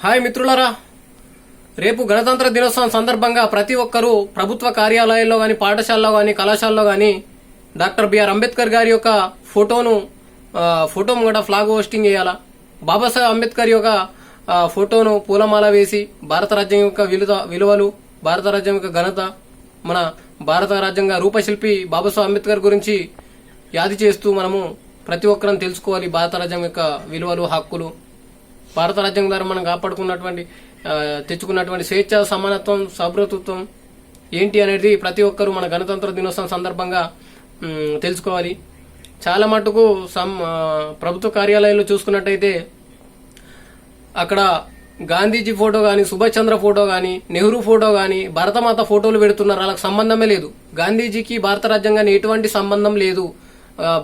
Hi మిత్రులరా. రేపు గణతంత్ర దినోత్సవం సందర్భంగా ప్రతి ఒక్కరూ ప్రభుత్వ కార్యాలయాల్లో కానీ పాఠశాలలో కానీ కళాశాలలో కానీ డాక్టర్ బిఆర్ అంబేద్కర్ గారి యొక్క ఫోటోను ఫోటో కూడా ఫ్లాగ్ హోస్టింగ్ చేయాలా? బాబాసాహెబ్ అంబేద్కర్ యొక్క ఫోటోను పూలమాల వేసి భారత రాజ్యం యొక్క విలువ విలువలు భారత రాజ్యం యొక్క ఘనత మన భారత రాజ్యాంగ రూపశిల్పి బాబాసాహెబ్ అంబేద్కర్ గురించి యాది చేస్తూ మనము ప్రతి ఒక్కరం తెలుసుకోవాలి. భారత రాజ్యం యొక్క విలువలు హక్కులు. భారత రాజ్యాంగం ద్వారా మనం కాపాడుకున్నటువంటి తెచ్చుకున్నటువంటి స్వేచ్ఛ సమానత్వం సౌభ్రతత్వం ఏంటి అనేది ప్రతి ఒక్కరూ మన గణతంత్ర దినోత్సవం సందర్భంగా తెలుసుకోవాలి. చాలా మటుకు సం ప్రభుత్వ కార్యాలయాల్లో చూసుకున్నట్టయితే అక్కడ గాంధీజీ ఫోటో కానీ సుభాష్ చంద్ర ఫోటో కానీ నెహ్రూ ఫోటో కానీ భరతమాత ఫోటోలు పెడుతున్నారు. వాళ్ళకి సంబంధమే లేదు. గాంధీజీకి భారత రాజ్యాంగాన్ని ఎటువంటి సంబంధం లేదు.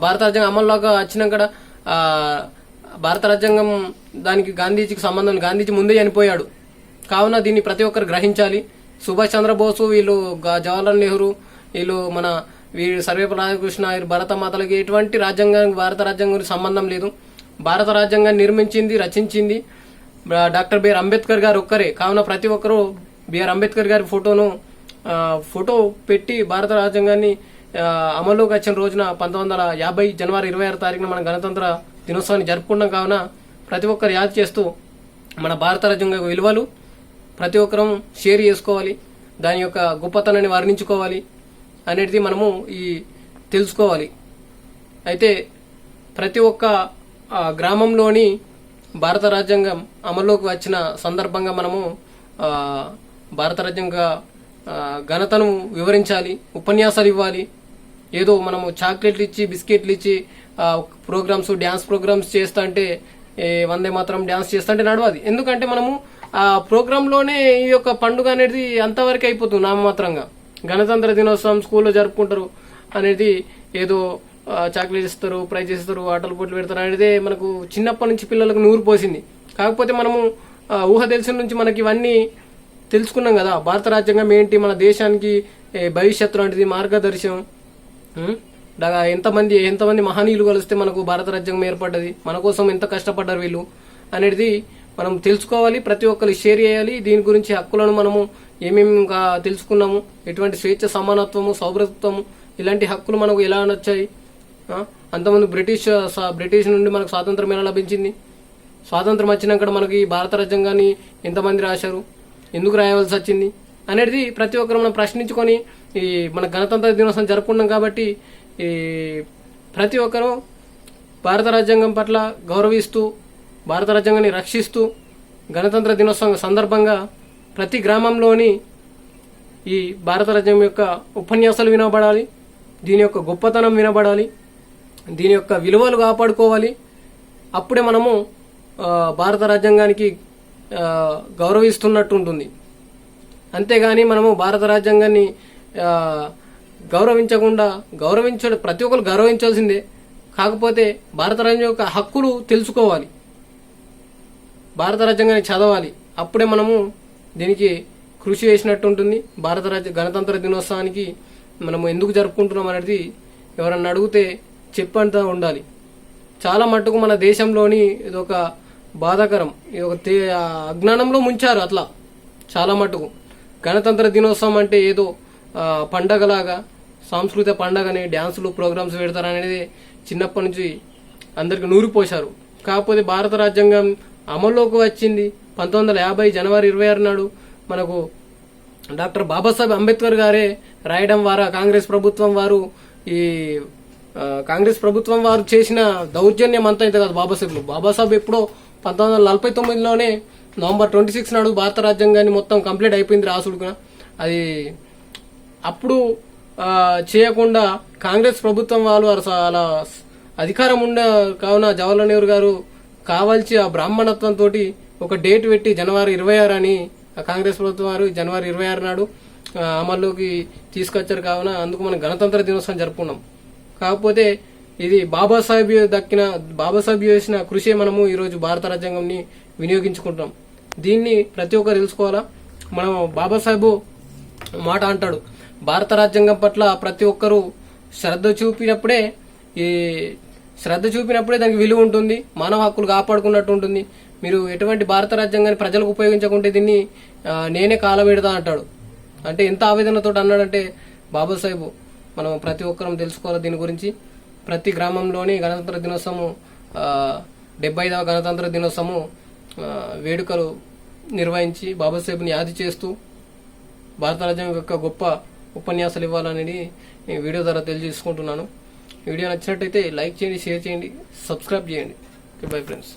భారత రాజ్యాంగం అమల్లోకి వచ్చినాక భారత రాజ్యాంగం దానికి గాంధీజీకి సంబంధం గాంధీజీ ముందే చనిపోయాడు. కావున దీన్ని ప్రతి ఒక్కరు గ్రహించాలి. సుభాష్ చంద్రబోసు వీళ్ళు జవహర్లాల్ నెహ్రూ వీళ్ళు మన వీళ్ళు సర్వేపల్లి రాధాకృష్ణ వీళ్ళు భరత మాతలకి ఎటువంటి రాజ్యాంగం భారత రాజ్యాంగం గురించి సంబంధం లేదు. భారత రాజ్యాంగాన్ని నిర్మించింది రచించింది డాక్టర్ బిఆర్ అంబేద్కర్ గారు ఒక్కరే. కావున ప్రతి ఒక్కరూ బిఆర్ అంబేద్కర్ గారి ఫోటోను ఫోటో పెట్టి భారత రాజ్యాంగాన్ని అమల్లోకి వచ్చిన రోజున పంతొమ్మిది వందల యాభై జనవరి ఇరవై ఆరు తారీఖున మన గణతంత్ర దినోత్సవాన్ని జరుపుకుంటాం కావున ప్రతి ఒక్కరు యాద చేస్తూ మన భారత రాజ్యాంగ యొక్క విలువలు ప్రతి ఒక్కరం షేర్ చేసుకోవాలి. దాని యొక్క గొప్పతనాన్ని వర్ణించుకోవాలి. అనేది మనము ఈ తెలుసుకోవాలి. అయితే ప్రతి ఒక్క గ్రామంలోని భారత రాజ్యాంగం అమల్లోకి వచ్చిన సందర్భంగా మనము భారత రాజ్యాంగ ఘనతను వివరించాలి ఉపన్యాసాలు ఇవ్వాలి. ఏదో మనము చాక్లెట్లు ఇచ్చి బిస్కెట్లు ఇచ్చి ప్రోగ్రామ్స్ డ్యాన్స్ ప్రోగ్రామ్స్ చేస్తా అంటే వందే మాత్రం డ్యాన్స్ చేస్తా అంటే నడవది. ఎందుకంటే మనము ఆ ప్రోగ్రామ్లోనే ఈ యొక్క పండుగ అనేది అంతవరకు అయిపోతుంది నామమాత్రంగా. గణతంత్ర దినోత్సవం స్కూల్లో జరుపుకుంటారు అనేది ఏదో చాక్లెట్ ఇస్తారు ప్రైజ్ ఇస్తారు ఆటలు పోట్లు పెడతారు అనేది మనకు చిన్నప్పటి నుంచి పిల్లలకు నూరు పోసింది. కాకపోతే మనము ఊహ తెలిసిన నుంచి మనకి ఇవన్నీ తెలుసుకున్నాం కదా. భారత రాజ్యాంగం ఏంటి? మన దేశానికి భవిష్యత్తు లాంటిది మార్గదర్శనం ఎంతమంది ఎంతమంది మహనీయులు కలిస్తే మనకు భారత రాజ్యాంగం ఏర్పడ్డది? మన కోసం ఎంత కష్టపడ్డారు వీళ్ళు? అనేది మనం తెలుసుకోవాలి ప్రతి ఒక్కరు షేర్ చేయాలి. దీని గురించి హక్కులను మనము ఏమేమి తెలుసుకున్నాము? ఎటువంటి స్వేచ్ఛ సమానత్వము సౌభ్రతత్వము ఇలాంటి హక్కులు మనకు ఎలా నచ్చాయి? అంతమంది బ్రిటిష్ బ్రిటిష్ నుండి మనకు స్వాతంత్రం ఎలా లభించింది? స్వాతంత్రం వచ్చినాక మనకి భారత రాజ్యాంగాన్ని ఎంతమంది రాశారు? ఎందుకు రాయవలసి వచ్చింది? అనేది ప్రతి ఒక్కరు మనం ప్రశ్నించుకొని ఈ మన గణతంత్ర దినోత్సవం జరుపుకున్నాం కాబట్టి ఈ ప్రతి ఒక్కరూ భారత రాజ్యాంగం పట్ల గౌరవిస్తూ భారత రాజ్యాంగాన్ని రక్షిస్తూ గణతంత్ర దినోత్సవం సందర్భంగా ప్రతి గ్రామంలోని ఈ భారత రాజ్యం యొక్క ఉపన్యాసాలు వినబడాలి దీని యొక్క గొప్పతనం వినబడాలి దీని యొక్క విలువలు కాపాడుకోవాలి. అప్పుడే మనము భారత రాజ్యాంగానికి గౌరవిస్తున్నట్టు ఉంటుంది అంతేగాని మనము భారత రాజ్యాంగాన్ని గౌరవించకుండా గౌరవించడం ప్రతి ఒక్కరు గౌరవించాల్సిందే. కాకపోతే భారత రాజ్యం యొక్క హక్కులు తెలుసుకోవాలి. భారత రాజ్యాంగాన్ని చదవాలి. అప్పుడే మనము దీనికి కృషి చేసినట్టు ఉంటుంది. భారత రాజ్య గణతంత్ర దినోత్సవానికి మనము ఎందుకు జరుపుకుంటున్నాం అనేది ఎవరన్నా అడిగితే చెప్పంతా ఉండాలి. చాలా మట్టుకు మన దేశంలోని ఇది ఒక బాధాకరం. ఇది ఒక తే- ఆ అజ్ఞానంలో ముంచారు అట్లా. చాలా మట్టుకు. గణతంత్ర దినోత్సవం అంటే ఏదో పండగలాగా సాంస్కృతిక పండగని డ్యాన్సులు ప్రోగ్రామ్స్ పెడతారనేది చిన్నప్పటి నుంచి అందరికి నూరిపోశారు కాకపోతే భారత రాజ్యాంగం అమల్లోకి వచ్చింది. పంతొమ్మిది వందల యాభై జనవరి ఇరవై ఆరు నాడు మనకు డాక్టర్ బాబాసాహెబ్ అంబేద్కర్ గారే రాయడం ద్వారా కాంగ్రెస్ ప్రభుత్వం వారు ఈ కాంగ్రెస్ ప్రభుత్వం వారు చేసిన దౌర్జన్యం అంతా ఇంత కాదు బాబాసాహెబ్లు. బాబాసాహెబ్ ఎప్పుడో పంతొమ్మిది వందల నలభై తొమ్మిదిలోనే నవంబర్ ట్వంటీ సిక్స్ నాడు భారత రాజ్యాంగాన్ని మొత్తం కంప్లీట్ అయిపోయింది రాసుడుగా అది అప్పుడు చేయకుండా కాంగ్రెస్ ప్రభుత్వం వాళ్ళు అలా అధికారం ఉండ కావున జవహర్లాల్ నెహ్రూ గారు కావాల్సి ఆ బ్రాహ్మణత్వం తోటి ఒక డేట్ పెట్టి జనవరి ఇరవై ఆరు అని కాంగ్రెస్ ప్రభుత్వం వారు జనవరి ఇరవై ఆరు నాడు అమల్లోకి తీసుకొచ్చారు కావున అందుకు మనం గణతంత్ర దినోత్సవం జరుపుకున్నాం. కాకపోతే ఇది బాబాసాహెబ్ దక్కిన బాబాసాహెబ్ చేసిన కృషి మనము ఈరోజు భారత రాజ్యాంగంని వినియోగించుకుంటాం దీన్ని ప్రతి ఒక్కరు తెలుసుకోవాలా? మనం బాబాసాహెబ్ మాట అంటాడు. భారత రాజ్యాంగం పట్ల ప్రతి ఒక్కరూ శ్రద్ధ చూపినప్పుడే ఈ శ్రద్ధ చూపినప్పుడే దానికి విలువ ఉంటుంది మానవ హక్కులు కాపాడుకున్నట్టు ఉంటుంది. మీరు ఎటువంటి భారత రాజ్యాంగాన్ని ప్రజలకు ఉపయోగించకుంటే దీన్ని నేనే కాలబెడతా అంటాడు. అంటే ఎంత ఆవేదనతో అన్నాడంటే బాబాసాహెబ్ మనం ప్రతి ఒక్కరం తెలుసుకోవాలి దీని గురించి. ప్రతి గ్రామంలోని గణతంత్ర దినోత్సవం డెబ్బై ఐదవ గణతంత్ర దినోత్సవం వేడుకలు నిర్వహించి బాబాసాహెబ్ని యాది చేస్తూ భారత రాజ్యాంగం యొక్క గొప్ప ఉపన్యాసాలు ఇవ్వాలనేది నేను వీడియో ద్వారా తెలియజేసుకుంటున్నాను. వీడియో నచ్చినట్టయితే లైక్ చేయండి షేర్ చేయండి సబ్స్క్రైబ్ చేయండి. Bye friends